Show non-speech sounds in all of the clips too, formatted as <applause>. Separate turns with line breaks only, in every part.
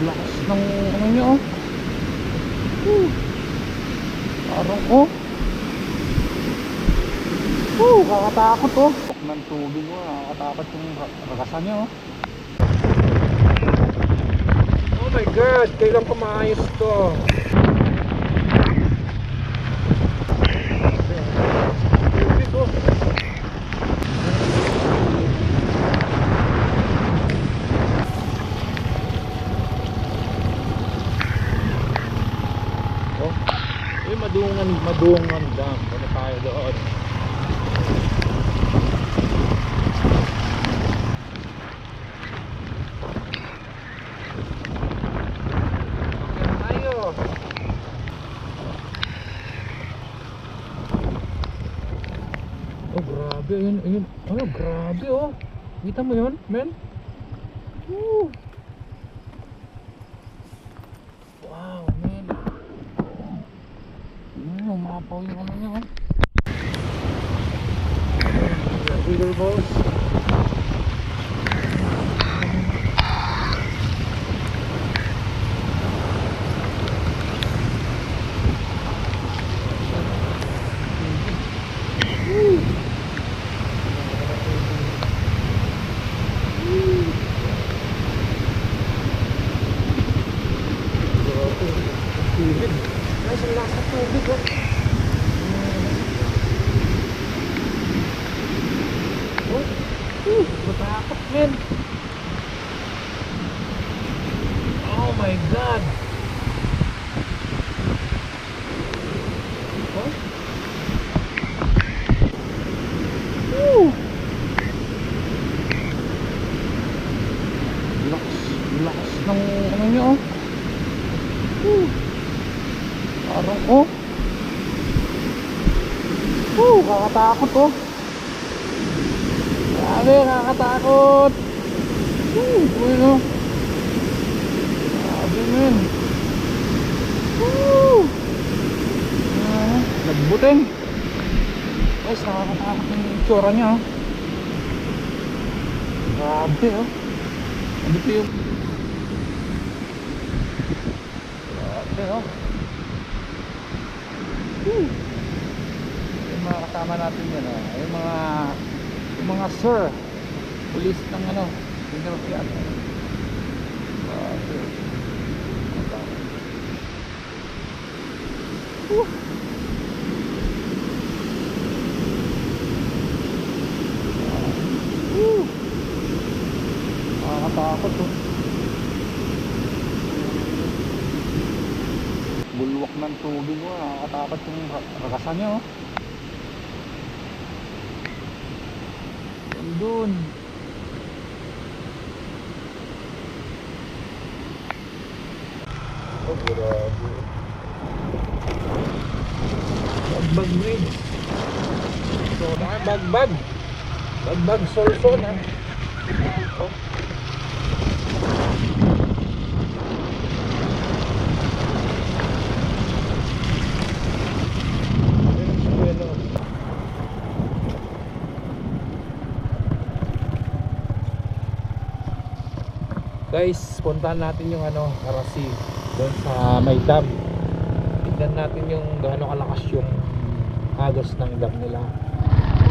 Lakas ng ano niya oh. Woo. Parang oh. Woo, kakatakot oh. Ng tubig mo, nakakatakot yung ra- ragasan niya oh.
Oh my god, kailan pa maayos to? Madungan, madungan dam. Ano tayo doon? Oh, grabe. Ayun, ayun. Ano, grabe oh. Kita mo yun, men? Woo. Wow, men.
Umapaw yung ano niya oh.
Bigger balls. Tubig. Guys, ang lasa tubig oh. Oh, uh, men. Oh my god. Oh.
Woo. Lakas, lakas ng ano niya oh. Woo. Parang oh. Woo, kakatakot oh. Grabe, nakakatakot. Woo, oh. Grabe men. Woo. Ah, nagbuting. Guys, nakakatakot yung itsura niya oh. Grabe oh. Ano ito yung... Grabe oh. Woo. Yung mga kasama natin yan oh. Yung mga... Yung mga sir. Pulis ng ano. Interfiat. Grabe. Woo. Woo. Nakakatakot to. Bulwak ng tubig mo, nakakatakot yung ra- ragasan niya oh. Doon.
Oh, grabe. Bagbag bridge. So, na bagbag. Bagbag solson ha. Oh. Ayun ang suwelo. Guys, puntahan natin yung ano, Karasi doon sa may dam. Tignan natin yung gaano kalakas yung agos ng dam nila.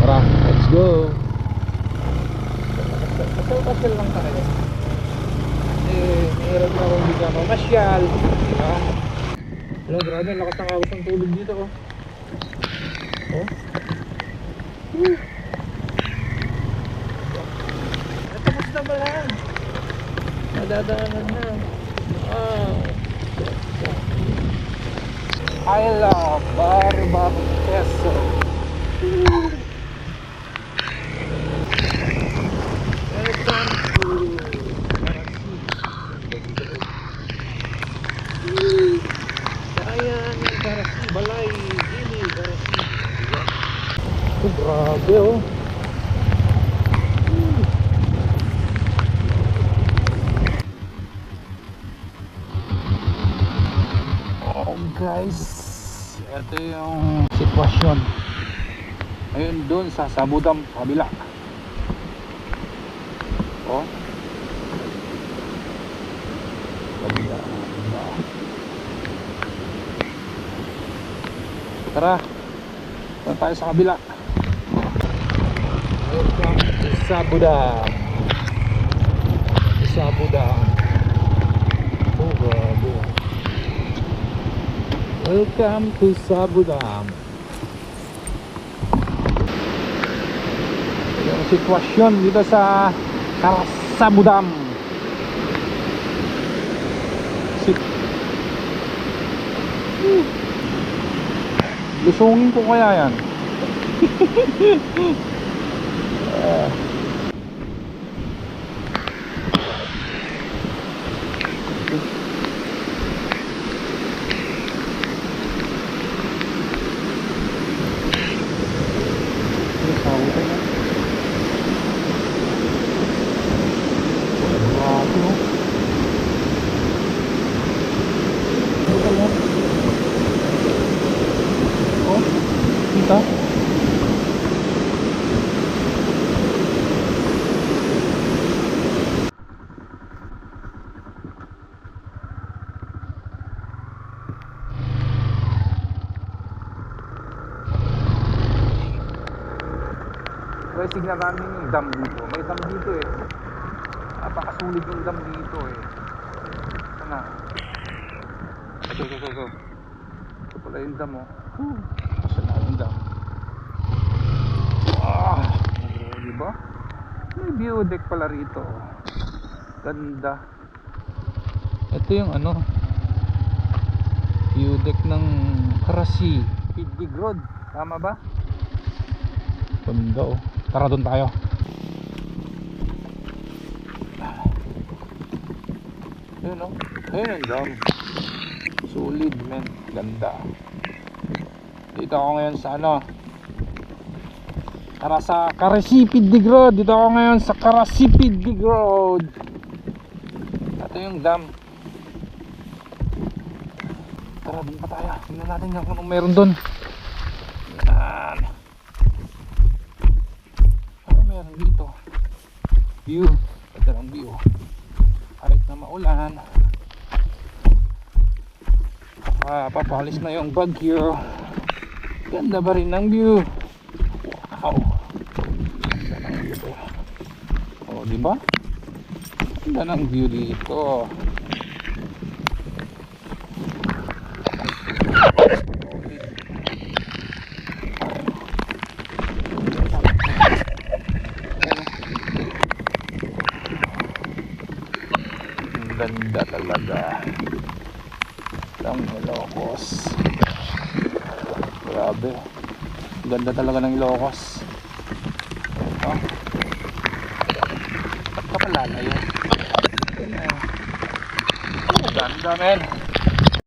Tara, let's go! Pasal-pasal lang tayo. Kasi mahirap na hindi ka mamasyal. Diba? Alam, grabe, ang lakas ng agos ng tubig dito oh. Oh. Né? Ah. Ai lá, barba, peça. Balay, Gili, Garasi. Grabe oh.
Guys, ito yung sitwasyon. Ayun doon sa Sabudam, kabila. Oh. kabila. Tara. Tara tayo sa kabila. Welcome to Welcome to Sabudang. Yung sitwasyon dito sa Karasabudam. Sit Uh. Lusungin ko kaya yan. Ah. <laughs> Guys, tignan namin yung dam dito. May dam dito eh. Napakasulit yung dam dito eh. Sana. Ito, ito, ito, ito. Ito pala yung dam oh. Whew. Asa na yung dam. Ah! Oh, diba? May view deck pala rito. Ganda. Ito yung ano. View deck ng Karasi. Piddig Road. Tama ba? Ganda oh. Tara doon tayo. Ayun oh. Ayun ang dam. Solid men. Ganda. Dito ako ngayon sa ano. Tara sa Karasipid Dig Road. Dito ako ngayon sa Karasipid Dig Road. Ito yung dam. Tara doon pa tayo. Tingnan natin kung anong meron doon. View. Ganda ng view. Kahit na maulan. Ah, papalis na yung bagyo. Ganda ba rin ng view? Wow. Ganda ng view. Oh, di ba? Ganda ng view dito. Ang ganda talaga. Ng Ilocos. Grabe. Ganda talaga ng Ilocos. Ito. Ba't ka pala na yun? Ang Ganda men.